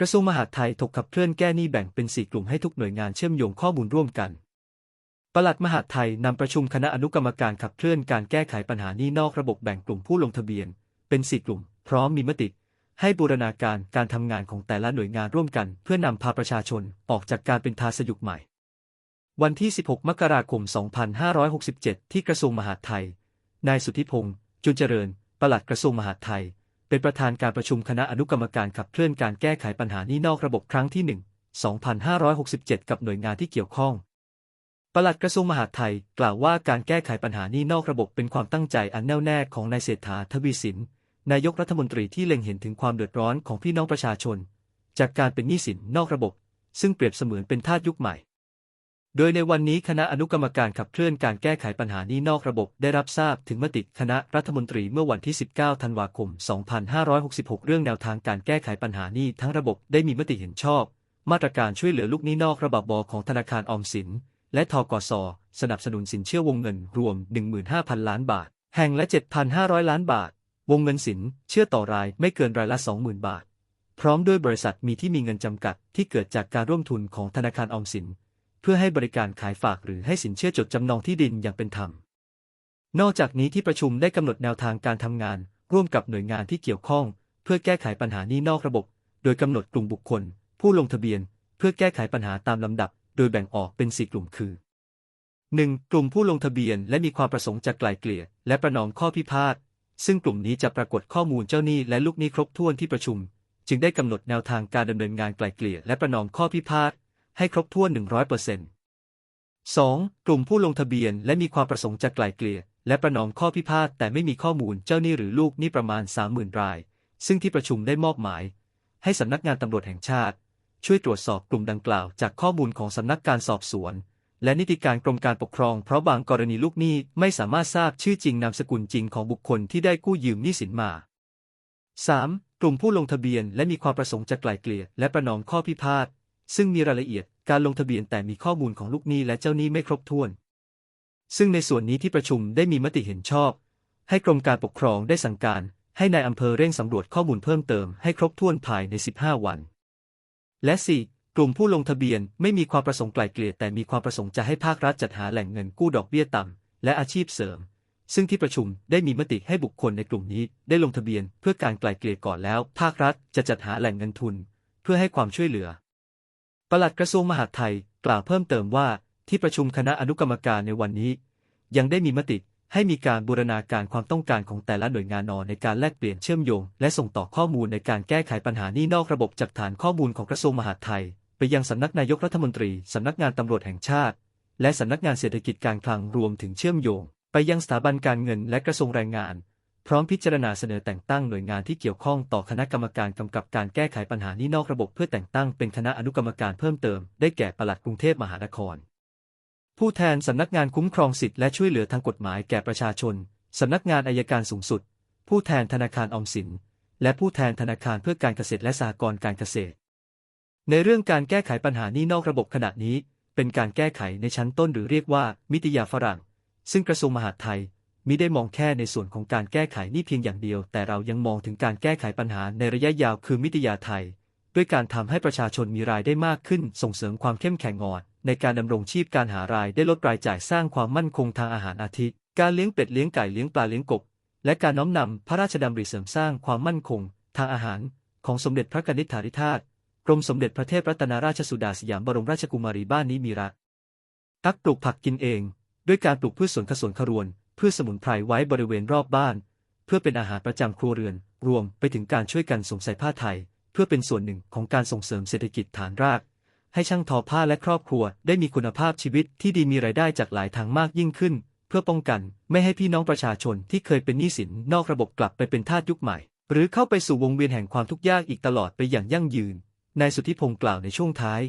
กระทรวงมหาดไทยถกขับเคลื่อนแก้หนี้แบ่งเป็นสี่กลุ่มให้ทุกหน่วยงานเชื่อมโยงข้อมูลร่วมกัน ปลัดมหาดไทยนำประชุมคณะอนุกรรมการขับเคลื่อนการแก้ไขปัญหาหนี้นอกระบบแบ่งกลุ่มผู้ลงทะเบียน เป็นสี่กลุ่ม พร้อมมีมติ ให้บูรณาการการทำงานของแต่ละหน่วยงานร่วมกัน เพื่อนำพาประชาชนออกจากการเป็นทาสยุคใหม่ วันที่ 16 มกราคม 2567 ที่กระทรวงมหาดไทย นายสุทธิพงษ์ จุนเจริญ ปลัดกระทรวงมหาดไทย เป็นประธานการประชุมคณะอนุกรรมการขับเคลื่อนการแก้ไขปัญหานี้นอกระบบครั้งที่ 1 2567 กับหน่วยงานที่เกี่ยวข้องปลัดกระทรวงมหาดไทยกล่าวว่าการแก้ไขปัญหานี้นอกระบบเป็นความตั้งใจอันแน่วแน่ของนายเศรษฐาทวีสิน นายกรัฐมนตรีที่เล็งเห็นถึงความเดือดร้อนของพี่น้องประชาชน จากการเป็นหนี้สินนอกระบบ ซึ่งเปรียบเสมือนเป็นทาสยุคใหม่ โดยในวันนี้คณะอนุกรรมการขับเคลื่อนการแก้ไขปัญหานี้นอกระบบได้รับทราบถึงมติคณะรัฐมนตรีเมื่อวันที่ 19 ธันวาคม 2566 เรื่องแนวทางการแก้ไขปัญหานี้ทั้งระบบได้มีมติเห็นชอบ มาตรการช่วยเหลือลูกหนี้นอกระบบบของธนาคารออมสิน และทกส สนับสนุนสินเชื่อวงเงินรวม 15,000 ล้านบาท แห่งละ 7,500 ล้านบาท วงเงินสินเชื่อต่อรายไม่เกินรายละ 20,000 บาท พร้อมด้วยบริษัทมีที่มีเงินจำกัดที่เกิดจากการร่วมทุนของธนาคารออมสิน เพื่อให้บริการขายฝากหรือให้สินเชื่อจดจำนองที่ดินอย่างเป็นธรรม นอกจากนี้ที่ประชุมได้กำหนดแนวทางการทำงาน ร่วมกับหน่วยงานที่เกี่ยวข้อง เพื่อแก้ไขปัญหานี้นอกระบบ โดยกำหนดกลุ่มบุคคล ผู้ลงทะเบียน เพื่อแก้ไขปัญหาตามลำดับ โดยแบ่งออกเป็น4กลุ่มคือ 1. กลุ่มผู้ลงทะเบียนและมีความประสงค์จะไกล่เกลี่ย และประนอมข้อพิพาทซึ่งกลุ่มนี้จะปรากฏข้อมูลเจ้าหนี้และลูกหนี้ครบถ้วนที่ประชุม จึงได้กำหนดแนวทางการดำเนินงานไกล่เกลี่ยและประนอมข้อพิพาท ให้ครบถ้วน 100% 2. กลุ่มผู้ลงทะเบียนและมีความประสงค์จะไกล่เกลี่ย และประนอมข้อพิพาทแต่ไม่มีข้อมูลเจ้าหนี้หรือลูกหนี้ประมาณ 30,000 ราย ซึ่งที่ประชุมได้มอบหมาย ให้สำนักงานตำรวจแห่งชาติ ช่วยตรวจสอบกลุ่มดังกล่าว จากข้อมูลของสำนักการสอบสวน และนิติการกรมการปกครองเพราะบางกรณีลูกหนี้ไม่สามารถทราบชื่อจริงนามสกุลจริงของบุคคลที่ได้กู้ยืมหนี้สินมา 3. กลุ่มผู้ลงทะเบียนและมีความประสงค์จะไกล่เกลี่ยและประนอมข้อพิพาท ซึ่งมีรายละเอียดการลงทะเบียนแต่มีข้อมูลของลูกหนี้และเจ้าหนี้ไม่ครบถ้วน ซึ่งในส่วนนี้ที่ประชุมได้มีมติเห็นชอบ ให้กรมการปกครองได้สั่งการให้นายอำเภอเร่งสำรวจข้อมูลเพิ่มเติมให้ครบถ้วนภายใน 15 วัน และ 4. กลุ่มผู้ลงทะเบียนไม่มีความประสงค์ไกล่เกลี่ยแต่มีความประสงค์จะให้ภาครัฐจัดหาแหล่งเงินกู้ดอกเบี้ยต่ำและอาชีพเสริม ซึ่งที่ประชุมได้มีมติให้บุคคลในกลุ่มนี้ได้ลงทะเบียนเพื่อการไกล่เกลี่ยก่อนแล้ว ภาครัฐจะจัดหาแหล่งเงินทุน เพื่อให้ความช่วยเหลือ ปลัดกระทรวงมหาดไทยกล่าวเพิ่มเติมว่าที่ประชุมคณะอนุกรรมการในวันนี้ ยังได้มีมติให้มีการบูรณาการความต้องการของแต่ละหน่วยงานนอในการแลกเปลี่ยนเชื่อมโยง และส่งต่อข้อมูลในการแก้ไขปัญหานี้นอกระบบจากฐานข้อมูลของกระทรวงมหาดไทย ไปยังสำนักนายกรัฐมนตรี สำนักงานตำรวจแห่งชาติ และสำนักงานเศรษฐกิจการคลังรวมถึงเชื่อมโยง ไปยังสถาบันการเงินและกระทรวงแรงงาน พร้อมพิจารณาเสนอแต่งตั้งหน่วยงานที่เกี่ยวข้องต่อคณะกรรมการกำกับการแก้ไขปัญหานี้นอกระบบเพื่อแต่งตั้งเป็นคณะอนุกรรมการเพิ่มเติม ได้แก่ปลัดกรุงเทพมหานคร ผู้แทนสำนักงานคุ้มครองสิทธิและช่วยเหลือทางกฎหมายแก่ประชาชนสำนักงานอายการสูงสุด ผู้แทนธนาคารออมสิน และผู้แทนธนาคารเพื่อการเกษตรและสหกรณ์การเกษตร ในเรื่องการแก้ไขปัญหานี้นอกระบบขณะนี้ เป็นการแก้ไขในชั้นต้นหรือเรียกว่ามิติยาฝรั่ง ซึ่งกระทรวงมหาดไทย มิได้มองแค่ในส่วนของการแก้ไขนี่เพียงอย่างเดียว แต่เรายังมองถึงการแก้ไขปัญหาในระยะยาวคือมิติยาไทย ด้วยการทำให้ประชาชนมีรายได้มากขึ้น ส่งเสริมความเข้มแข็งงอดในการดำรงชีพการหารายได้ลดรายจ่ายสร้างความมั่นคงทางอาหารอาทิการเลี้ยงเป็ดเลี้ยงไก่เลี้ยงปลาเลี้ยงกบ และการน้อมนำพระราชดำริเสริมสร้างความมั่นคง ทางอาหาร ของสมเด็จพระกนิษฐาธิราชกรมสมเด็จพระเทพรัตนราชสุดาสยามบรมราชกุมารีบ้านนี้มีรักตักปลูกผักกินเอง ด้วยการปลูกพืชสวนขสวนขรวน พืชสมุนไพรไว้บริเวณรอบบ้าน เพื่อเป็นอาหารประจำครัวเรือน รวมไปถึงการช่วยกันสวมใส่ผ้าไทย เพื่อเป็นส่วนหนึ่งของการส่งเสริมเศรษฐกิจฐานราก ให้ช่างทอผ้าและครอบครัวได้มีคุณภาพชีวิตที่ดีมีรายได้จากหลายทางมากยิ่งขึ้น เพื่อป้องกันไม่ให้พี่น้องประชาชนที่เคยเป็นหนี้สินนอกระบบกลับไปเป็นทาสยุคใหม่ หรือเข้าไปสู่วงเวียนแห่งความทุกข์ยากอีกตลอดไปอย่างยั่งยืนนายสุทธิพงศ์กล่าวในช่วงท้าย